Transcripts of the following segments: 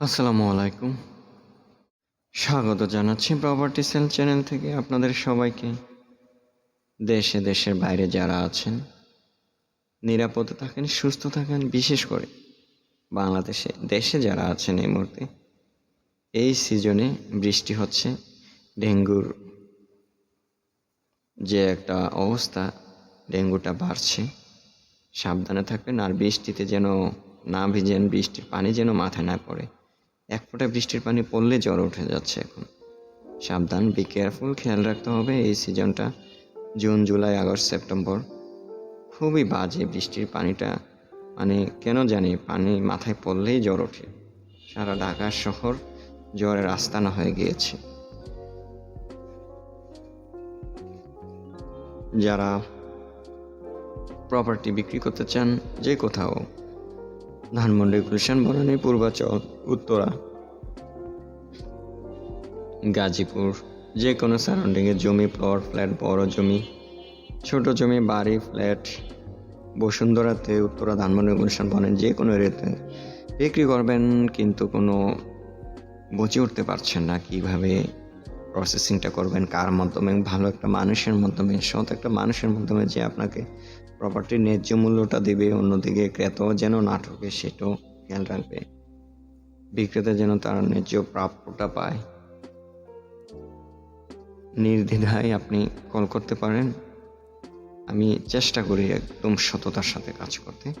আসসালামু আলাইকুম। স্বাগত জানাচ্ছি প্রপার্টি সেল চ্যানেল থেকে আপনাদের সবাইকে। দেশে দেশের বাইরে যারা আছেন, নিরাপদে থাকেন, সুস্থ থাকেন, বিশেষ করে বাংলাদেশে দেশে যারা আছেন এই মুহূর্তে, এই সিজনে বৃষ্টি হচ্ছে, ডেঙ্গুর যে একটা অবস্থা, ডেঙ্গুটা বাড়ছে, সাবধানে থাকবেন আর বৃষ্টিতে যেন না ভিজেন, বৃষ্টির পানি যেন মাথায় না পড়ে। এক ফোঁটা বৃষ্টির পানি পড়লে জ্বর উঠে যাচ্ছে এখন। সাবধান বি কেয়ারফুল খেয়াল রাখতে হবে এই সিজনটা। June, July, August, September. খুবই বাজে বৃষ্টির পানিটা। মানে কেন জানি, পানি মাথায় পড়লেই জ্বর ওঠে। সারা ঢাকা শহর জ্বরের আস্তানা হয়ে গিয়েছে। যারা প্রপার্টি বিক্রি করতে চান, যে কোথাও ধানমন্ডি গুলশান, বনানী, পূর্বাচল, উত্তরা, গাজীপুর যে কোনো সারাউন্ডিংয়ে জমি প্লট ফ্ল্যাট বড় জমি, ছোট জমি, বাড়ি ফ্ল্যাট বসুন্ধরাতে উত্তরা, ধানমন্ডি, গুলশান, বনানী যে কোনো এরিয়াতে বিক্রি করবেন, কিন্তু কোনো বুঝে উঠতে পারছেন না, কীভাবে প্রসেসিংটা করবেন, কার মাধ্যমে, ভালো একটা মানুষের মাধ্যমে, সৎ একটা মানুষের মাধ্যমে যে আপনাকে প্রপার্টির ন্যায্য মূল্যটা দেবে, অন্যদিকে ক্রেতাও যেন না ঠকে সেটাও খেয়াল রাখবে। বিক্রেতা যেন তার ন্যায্য প্রাপ্যটা পায়। নির্দ্বিধায় আপনি কল করতে পারেন। আমি চেষ্টা করি একদম সততার সাথে কাজ করতে।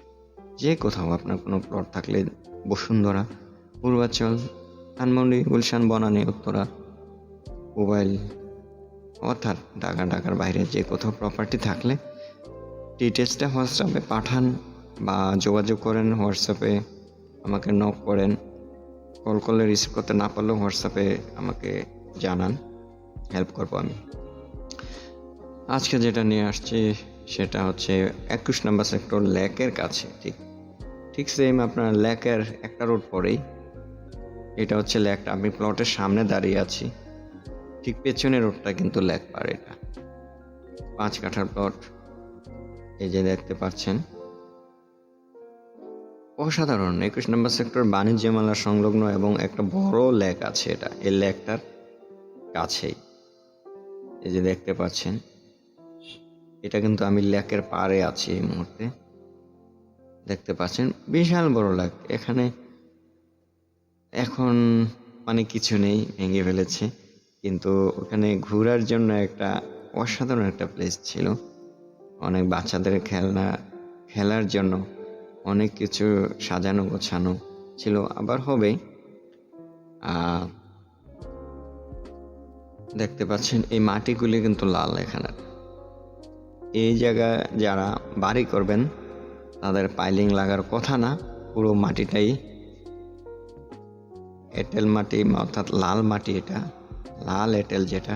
যে কোথাও আপনার কোনো প্লট থাকলে বসুন্ধরা, পূর্বাচল, ধানমন্ডি, গুলশান, বনানী, উত্তরা, মোবাইল, অর্থাৎ ঢাকা ঢাকার বাইরে যে কোথাও প্রপার্টি থাকলে ডিটেলসটা হোয়াটসঅ্যাপে পাঠান বা যোগাযোগ করেন হোয়াটসঅ্যাপে আমাকে নক করেন। কল করলে রিসিভ করতে না পারলেও হোয়াটসঅ্যাপে আমাকে জানান। হেল্প করব আমি। আজকে যেটা নিয়ে আসছি সেটা হচ্ছে একুশ নম্বর সেক্টর ল্যাকের কাছে, ঠিক? ঠিক সেম আপনার ল্যাকের একটা রোড পরেই। এটা হচ্ছে ল্যাকটা আমি প্লটের সামনে দাঁড়িয়ে আছি। ঠিক পেছনের রোডটা কিন্তু ল্যাক পার এটা। পাঁচ কাঠার প্লট এই যে দেখতে পাচ্ছেন। অসাধারণ, একুশ নম্বর সেক্টর বাণিজ্য মেলা সংলগ্ন এবং একটা বড় লেক আছে এটা। এই লেকটার কাছেই। এই যে দেখতে পাচ্ছেন, এটা কিন্তু আমি লেকের পাড়ে আছি এই মুহূর্তে। দেখতে পাচ্ছেন, বিশাল বড় লেক। এখানে এখন মানে কিছু নেই, ভেঙে ফেলেছে। কিন্তু ওখানে ঘোরার জন্য একটা অসাধারণ একটা প্লেস ছিল। অনেক বাচ্চাদের খেলনা, খেলার জন্য অনেক কিছু সাজানো গোছানো ছিল, আবার হবে। দেখতে পাচ্ছেন, এই মাটিগুলি কিন্তু লাল এখানে। এই জায়গায় যারা বাড়ি করবেন, তাদের পাইলিং লাগার কথা না, পুরো মাটিটাই। এঁটেল মাটি অর্থাৎ লাল মাটি এটা, লাল এঁটেল যেটা।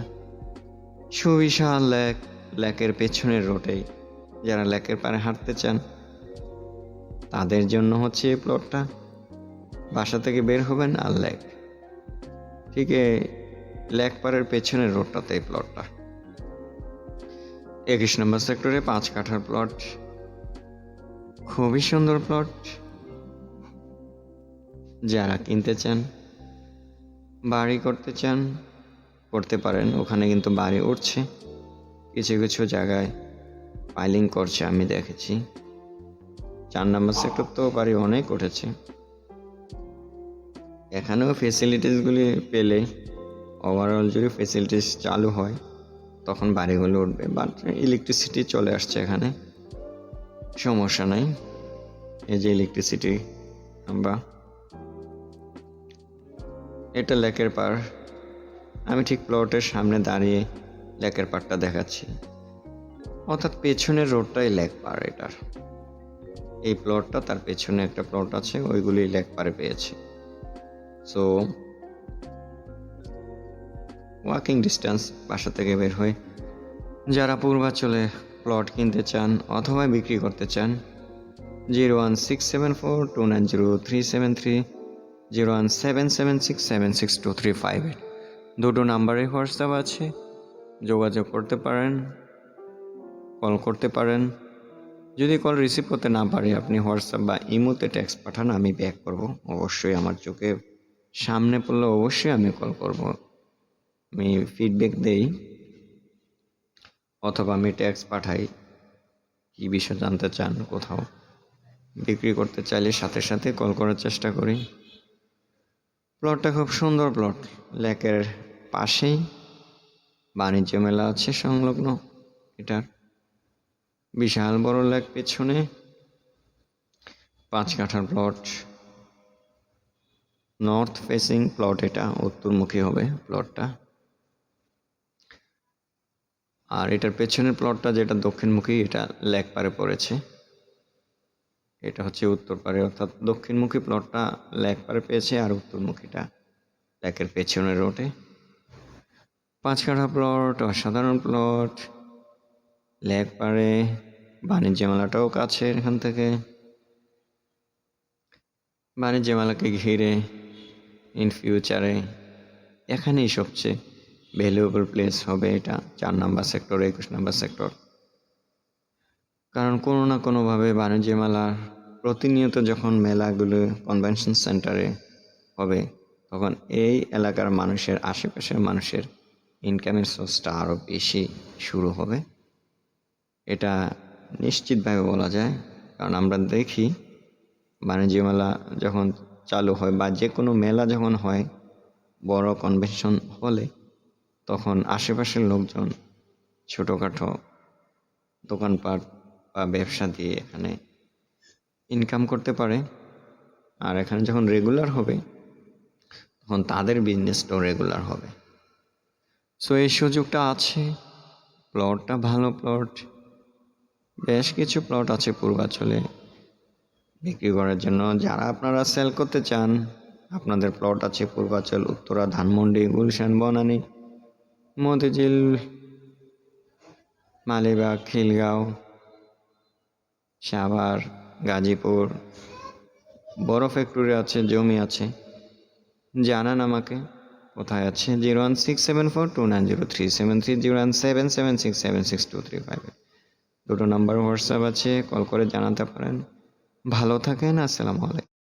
সুবিশাল লেক, লেকের পেছনের রোডেই। যারা লেকের পাড়ে হাঁটতে চান, তাদের জন্য হচ্ছে এই প্লটটা। বাসা থেকে বের হবেন আর লেক। ঠিক লেক পাড়ের পেছনের রোডটাতে এই প্লটটা। একুশ নম্বর সেক্টরে পাঁচ কাঠার প্লট। খুবই সুন্দর প্লট। যারা কিনতে চান, বাড়ি করতে চান, করতে পারেন। ওখানে কিন্তু বাড়ি উঠছে। কিছু কিছু জায়গায় পাইলিং করছে, আমি দেখেছি। চার নম্বর সেক্টর তো বাড়ি অনেক উঠেছে। এখানেও ফেসিলিটিসগুলি পেলে ওভারঅল যদি ফেসিলিটিস চালু হয়, তখন বাড়িগুলো উঠবে। বাট ইলেকট্রিসিটি চলে আসছে এখানে। সমস্যা নাই। এই যে ইলেকট্রিসিটি আমরা এটা লেকের পার আমি ঠিক প্লটের সামনে দাঁড়িয়ে লেকের পারটা দেখাচ্ছি। অর্থাৎ পেছনের রোডটাই লেক পার এটার। এই প্লটটা তার পেছনে একটা প্লট আছে ওইগুলি লেক পারে পেয়েছে। সো ওয়াকিং ডিস্টেন্স বাসা থেকে বের হয়ে যারা পূর্বাচলে প্লট কিনতে চান অথবা বিক্রি করতে চান zero one six seven four two nine zero three seven three zero one seven seven six seven six two three five eight দুটো নাম্বারে হোয়াটসঅ্যাপ আছে, যোগাযোগ করতে পারেন। কল করতে পারেন। যদি কল রিসিভ করতে না পারি, আপনি হোয়াটসঅ্যাপ বা ইমোতে টেক্সট পাঠান, আমি ব্যাক করব। অবশ্যই আমার চোখে সামনে পড়লে অবশ্যই আমি কল করব। আমি ফিডব্যাক দেই অথবা আমি ট্যাক্স পাঠাই কী বিষয় জানতে চান, কোথাও বিক্রি করতে চাইলে সাথে সাথে কল করার চেষ্টা করি। প্লটটা খুব সুন্দর প্লট। লেকের পাশেই বাণিজ্য মেলা আছে সংলগ্ন। এটার বিশাল বড় লেক পেছনে, পাঁচ কাঠার প্লট। নর্থ ফেসিং প্লট এটা, উত্তরমুখী হবে প্লটটা আর এটার পেছনের প্লটটা যেটা দক্ষিণমুখী, এটা লেক পারে পড়েছে। এটা হচ্ছে উত্তর পারে অর্থাৎ দক্ষিণমুখী প্লটটা লেক পারে পেয়েছে আর উত্তরমুখীটা লেকের পেছনের রোডে। পাঁচ কাঠা প্লট অসাধারণ প্লট লেক পারে বাণিজ্য মেলাটাও কাছে এখান থেকে। বাণিজ্য মেলাকে ঘিরে ইন ফিউচারে এখানেই সবচেয়ে ভ্যালুয়েবল প্লেস হবে এটা চার নাম্বার সেক্টর একুশ নাম্বার সেক্টর কারণ কোনো না কোনোভাবে বাণিজ্য মেলার প্রতিনিয়ত যখন মেলাগুলো কনভেনশন সেন্টারে হবে, তখন এই এলাকার মানুষের, আশেপাশের মানুষের ইনকামের সোর্সটা আরও বেশি শুরু হবে। এটা নিশ্চিতভাবে বলা যায়। কারণ আমরা দেখি বাণিজ্য মেলা যখন চালু হয় বা যে কোনো মেলা যখন হয়, বড় কনভেনশন হলে তখন আশেপাশের লোকজন ছোটোখাটো দোকানপাট বা ব্যবসা দিয়ে এখানে ইনকাম করতে পারে। আর এখানে যখন রেগুলার হবে, তখন তাদের বিজনেসটাও রেগুলার হবে। সো এই সুযোগটা আছে। প্লটটা ভালো প্লট বেশ কিছু প্লট আছে পূর্বাঞ্চলে বিক্রি করার জন্য। যারা আপনারা সেল করতে চান, আপনাদের প্লট আছে পূর্বাচল উত্তরা, ধানমন্ডি, গুলশান, বনানী, মতিঝিল, মালিবাগ, খিলগাঁও, সাভার, গাজীপুর, বড় ফ্যাক্টরি আছে, জমি আছে। জানান আমাকে কোথায় আছে। Zero one six seven four two nine zero three seven three zero one seven seven six seven six two three five দুটো নাম্বার হোয়াটসঅ্যাপ আছে কল করে জানাতে পারেন। ভালো থাকেন আসসালামু আলাইকুম।